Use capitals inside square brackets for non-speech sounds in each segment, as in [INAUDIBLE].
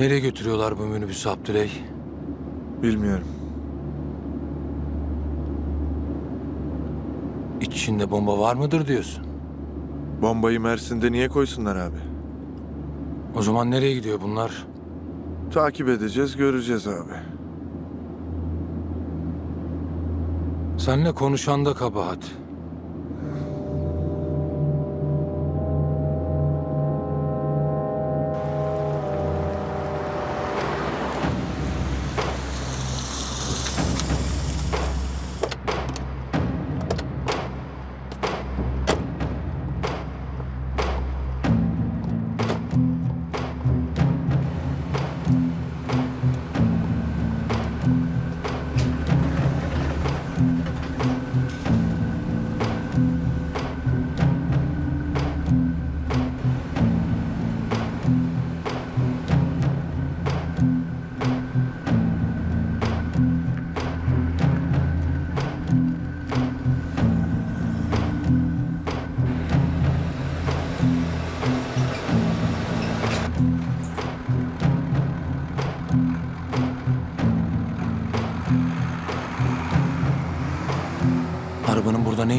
Nereye götürüyorlar bu minibüsü Abdüley? Bilmiyorum. İçinde bomba var mıdır diyorsun? Bombayı Mersin'de niye koysunlar abi? O zaman nereye gidiyor bunlar? Takip edeceğiz, göreceğiz abi. Seninle konuşan da kabahat.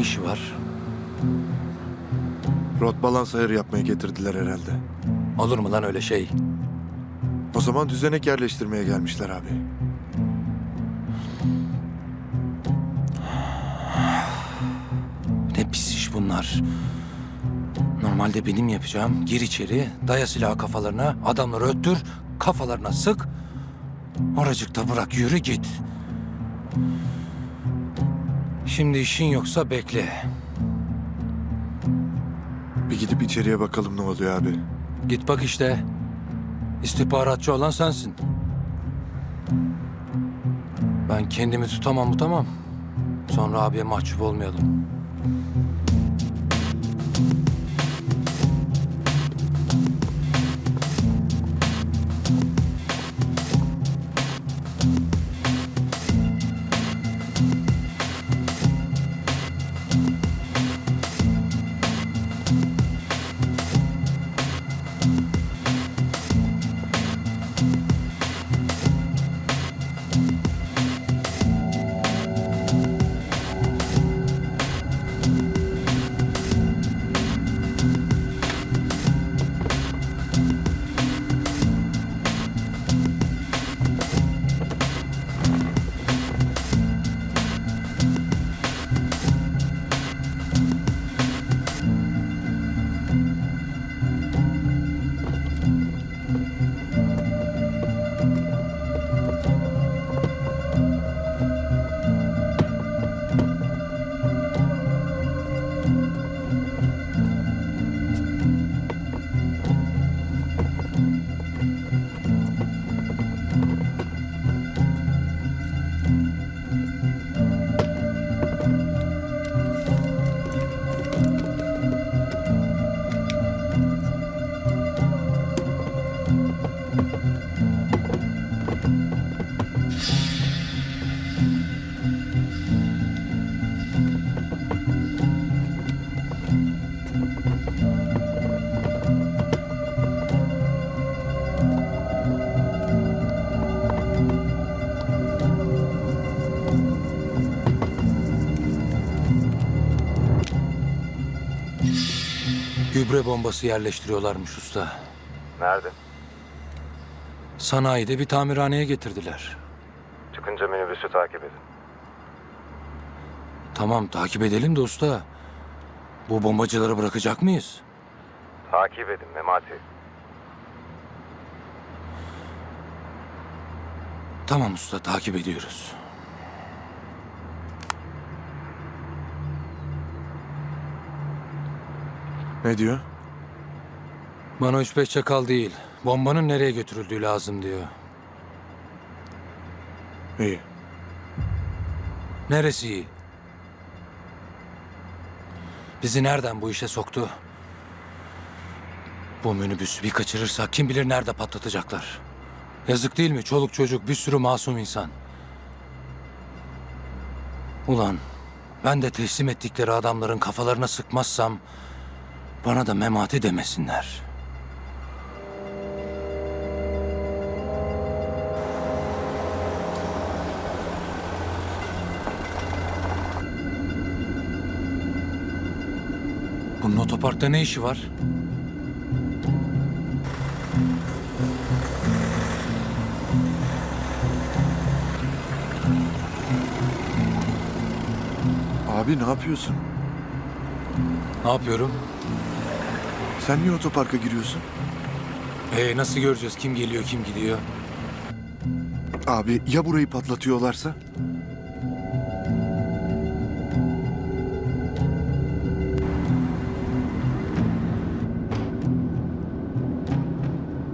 İşi var? Rot balans ayarı yapmaya getirdiler herhalde. Olur mu lan öyle şey? O zaman düzenek yerleştirmeye gelmişler abi. Ne pis iş bunlar. Normalde benim yapacağım gir içeri, daya silahı kafalarına, adamları öttür, kafalarına sık. Oracıkta bırak yürü git. Şimdi işin yoksa bekle. Bir gidip içeriye bakalım ne oluyor abi. Git bak işte. İstihbaratçı olan sensin. Ben kendimi tutamam tutamam. Sonra abiye mahcup olmayalım. Gübre bombası yerleştiriyorlarmış usta. Nerede? Sanayide bir tamirhaneye getirdiler. Çıkınca minibüsü takip edin. Tamam takip edelim de usta. Bu bombacıları bırakacak mıyız? Takip edin Memati. Tamam usta takip ediyoruz. Ne diyor? Bana üç beş çakal değil. Bombanın nereye götürüldüğü lazım diyor. İyi. Neresi iyi? Bizi nereden bu işe soktu? Bu minibüsü bir kaçırırsak kim bilir nerede patlatacaklar. Yazık değil mi? Çoluk çocuk bir sürü masum insan. Ulan ben de teslim ettikleri adamların kafalarına sıkmazsam bana da memati demesinler. Bunun otoparkta ne işi var? Abi ne yapıyorsun? Ne yapıyorum? Sen niye otoparka giriyorsun? Ee, nasıl göreceğiz kim geliyor kim gidiyor? Abi ya burayı patlatıyorlarsa?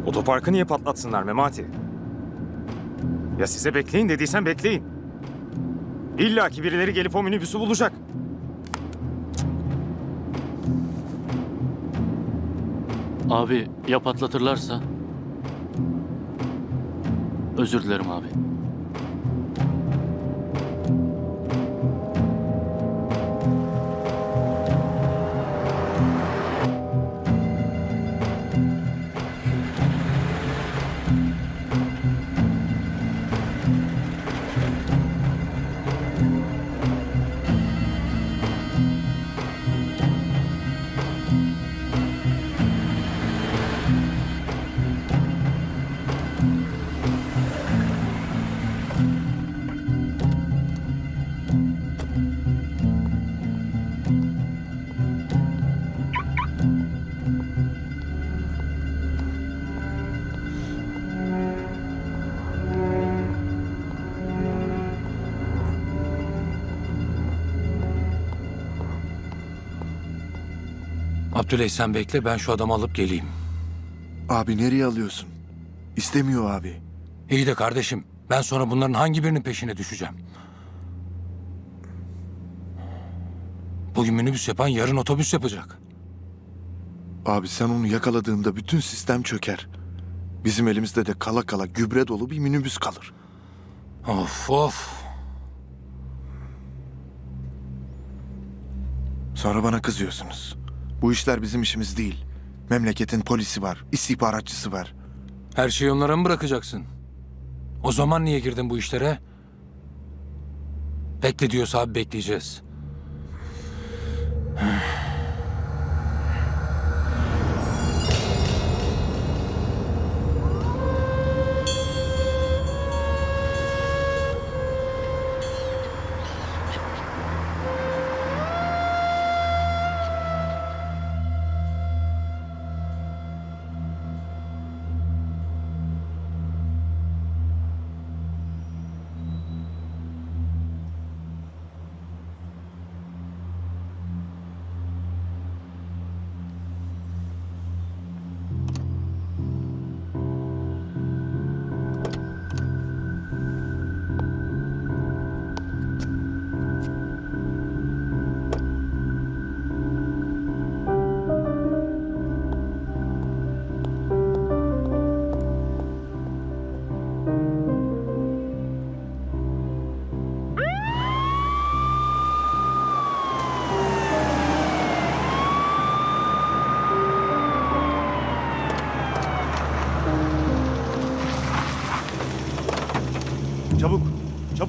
Otoparkı niye patlatsınlar Memati? Ya size bekleyin dediysen bekleyin. İlla ki birileri gelip o minibüsü bulacak. Abi ya patlatırlarsa? Özür dilerim abi. Abdüley sen bekle ben şu adamı alıp geleyim. Abi nereye alıyorsun? İstemiyor abi. İyi de kardeşim ben sonra bunların hangi birinin peşine düşeceğim? Bugün minibüs yapan yarın otobüs yapacak. Abi sen onu yakaladığında bütün sistem çöker. Bizim elimizde de kala kala gübre dolu bir minibüs kalır. Of of. Sonra bana kızıyorsunuz. Bu işler bizim işimiz değil. Memleketin polisi var, istihbaratçısı var. Her şeyi onlara mı bırakacaksın? O zaman niye girdin bu işlere? Bekle diyorsa abi bekleyeceğiz.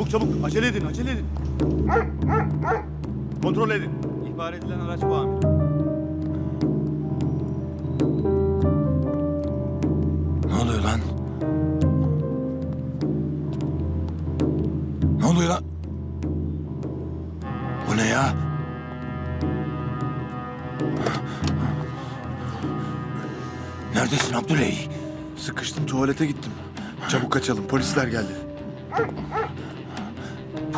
Çabuk çabuk. Acele edin, acele edin. Kontrol edin. İhbar edilen araç bu amir. Ne oluyor lan? Ne oluyor lan? Bu ne ya? Neredesin Abdüley? Sıkıştım tuvalete gittim. Çabuk kaçalım polisler geldi.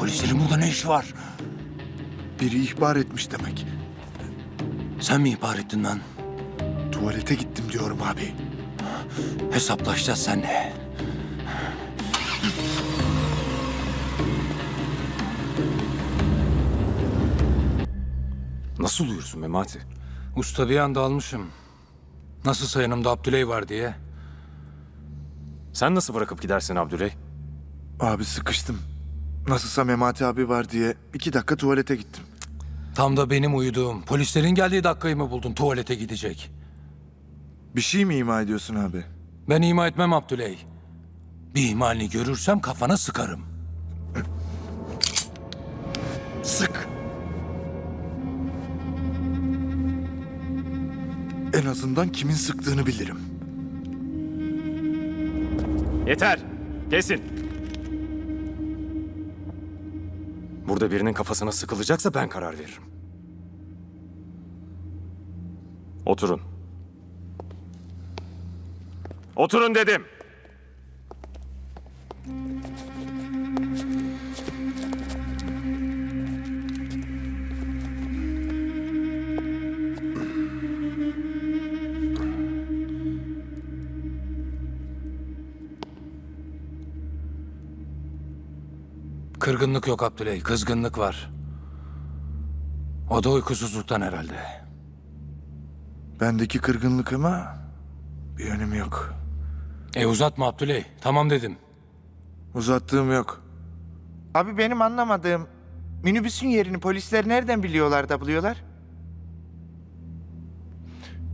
Polislerin burada ne işi var? Biri ihbar etmiş demek. Sen mi ihbar ettin lan? Tuvalete gittim diyorum abi. Hesaplaşacağız seninle. Nasıl uyursun Memati? Usta bir anda almışım. Nasıl yanımda Abdüley var diye. Sen nasıl bırakıp gidersin Abdüley? Abi sıkıştım. Nasılsa Memati abi var diye iki dakika tuvalete gittim. Tam da benim uyuduğum, polislerin geldiği dakikayı mı buldun tuvalete gidecek? Bir şey mi ima ediyorsun abi? Ben ima etmem Abdüley. Bir ihmalini görürsem kafana sıkarım. Sık. En azından kimin sıktığını bilirim. Yeter. Kesin. Burada birinin kafasına sıkılacaksa ben karar veririm. Oturun. Oturun dedim. Kırgınlık yok Abdüley, kızgınlık var. O da uykusuzluktan herhalde. Bendeki kırgınlık ama bir önemi yok. E uzatma Abdüley, tamam dedim. Uzattığım yok. Abi benim anlamadığım minibüsün yerini polisler nereden biliyorlar da buluyorlar?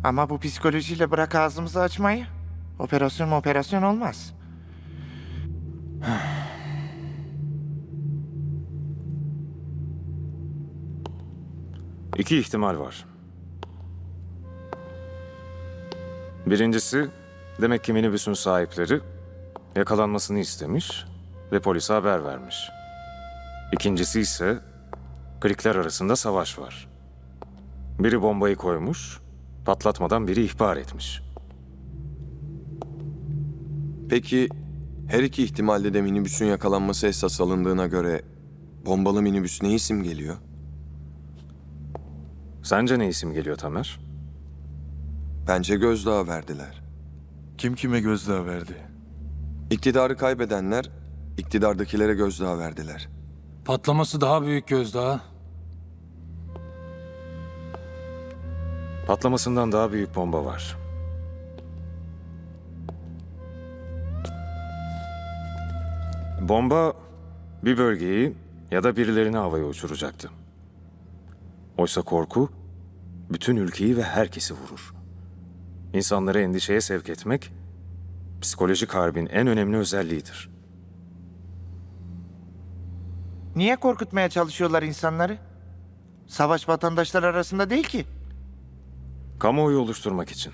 Ama bu psikolojiyle bırak ağzımızı açmayı. Operasyon operasyon olmaz. [SIGHS] İki ihtimal var. Birincisi, demek ki minibüsün sahipleri yakalanmasını istemiş ve polise haber vermiş. İkincisi ise klikler arasında savaş var. Biri bombayı koymuş, patlatmadan biri ihbar etmiş. Peki her iki ihtimalde de minibüsün yakalanması esas alındığına göre bombalı minibüs ne isim geliyor? Sence ne isim geliyor Tamer? Bence gözdağı verdiler. Kim kime gözdağı verdi? İktidarı kaybedenler iktidardakilere gözdağı verdiler. Patlaması daha büyük gözdağı. Patlamasından daha büyük bomba var. Bomba bir bölgeyi ya da birilerini havaya uçuracaktı. Oysa korku bütün ülkeyi ve herkesi vurur. İnsanları endişeye sevk etmek psikolojik harbin en önemli özelliğidir. Niye korkutmaya çalışıyorlar insanları? Savaş vatandaşlar arasında değil ki. Kamuoyu oluşturmak için.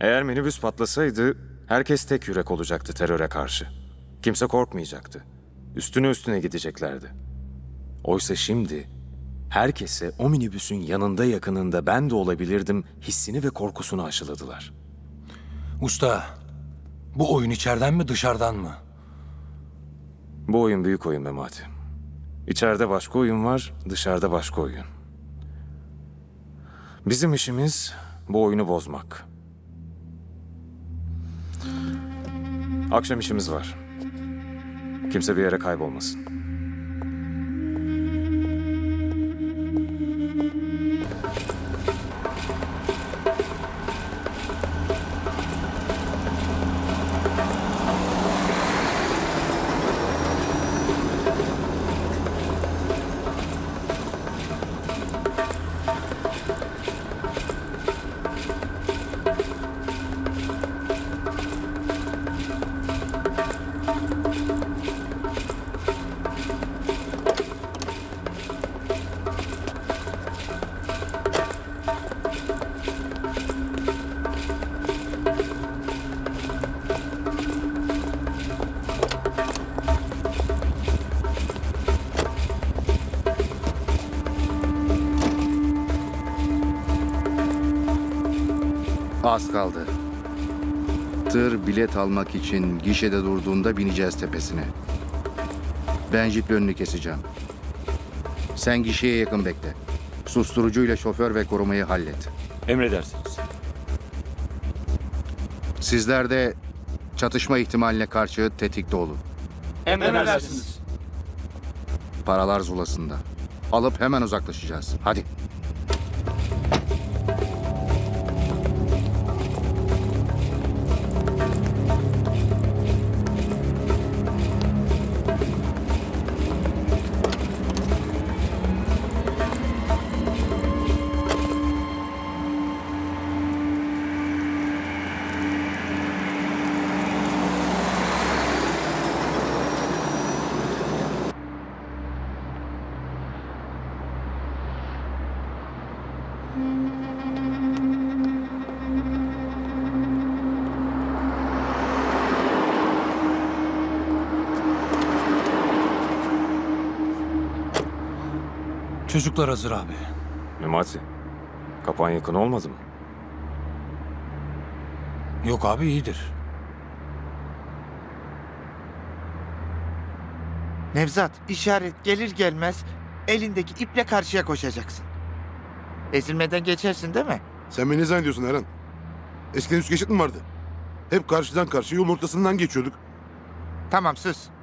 Eğer minibüs patlasaydı herkes tek yürek olacaktı teröre karşı. Kimse korkmayacaktı. Üstüne üstüne gideceklerdi. Oysa şimdi herkese o minibüsün yanında yakınında ben de olabilirdim hissini ve korkusunu aşıladılar. Usta, bu oyun içeriden mi dışarıdan mı? Bu oyun büyük oyun Memati. İçeride başka oyun var, dışarıda başka oyun. Bizim işimiz bu oyunu bozmak. Akşam işimiz var. Kimse bir yere kaybolmasın. Az kaldı. Tır bilet almak için gişede durduğunda bineceğiz tepesine. Ben jiple önünü keseceğim. Sen gişeye yakın bekle. Susturucuyla şoför ve korumayı hallet. Emredersiniz. Sizler de çatışma ihtimaline karşı tetikte olun. Emredersiniz. Paralar zulasında. Alıp hemen uzaklaşacağız. Hadi. Çocuklar hazır abi. Memati, kapağın yakın olmadı mı? Yok abi iyidir. Nevzat işaret gelir gelmez elindeki iple karşıya koşacaksın. Ezilmeden geçersin değil mi? Sen beni ne zannediyorsun Eren? Eskiden üst geçit mi vardı? Hep karşıdan karşıya yolun ortasından geçiyorduk. Tamam sus.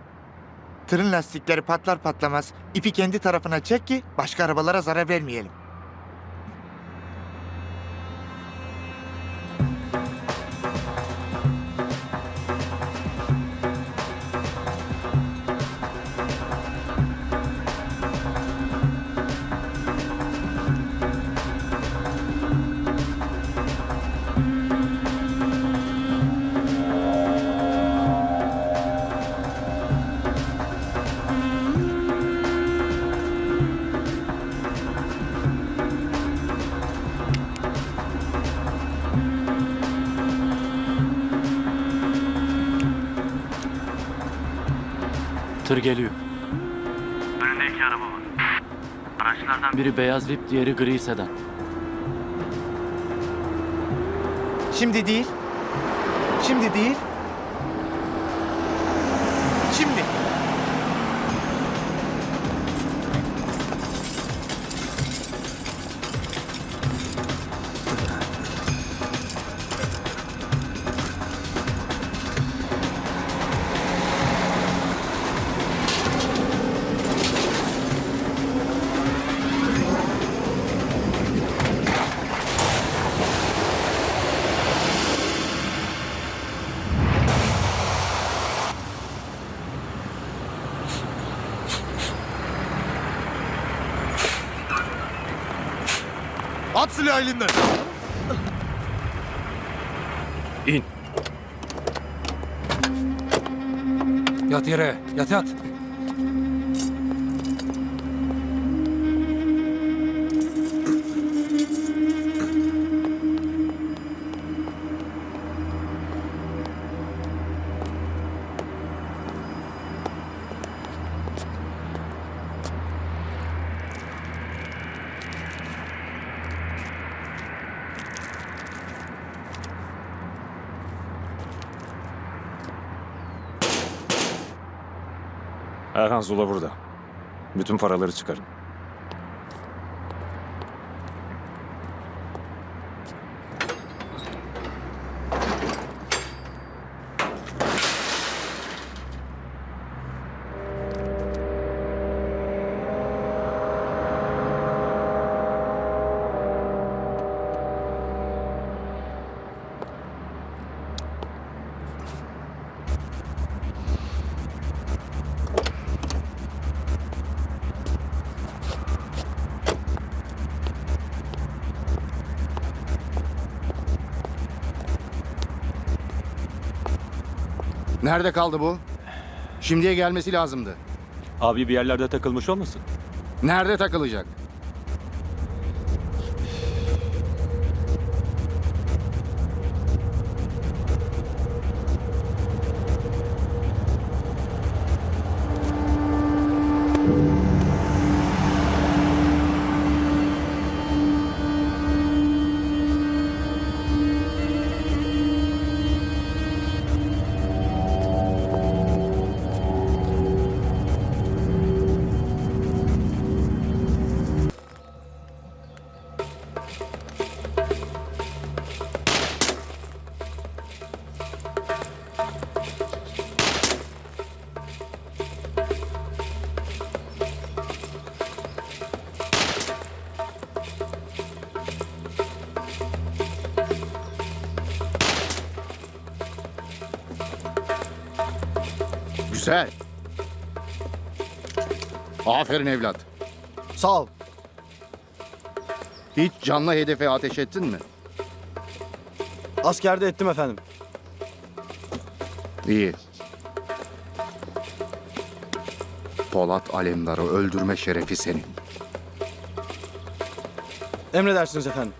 Tırın lastikleri patlar patlamaz ipi kendi tarafına çek ki başka arabalara zarar vermeyelim. Tır geliyor. Önünde iki araba var. Araçlardan biri beyaz vip, diğeri gri sedan. Şimdi değil. Şimdi değil. At silahı elinden. İn. Yat yere. Yat yat. Erhan Zula burada. Bütün paraları çıkarın. Nerede kaldı bu? Şimdiye gelmesi lazımdı. Abi bir yerlerde takılmış olmasın? Nerede takılacak? Aferin evlat. Sağ ol. Hiç canlı hedefe ateş ettin mi? Askerde ettim efendim. İyi. Polat Alemdar'ı öldürme şerefi senin. Emredersiniz efendim.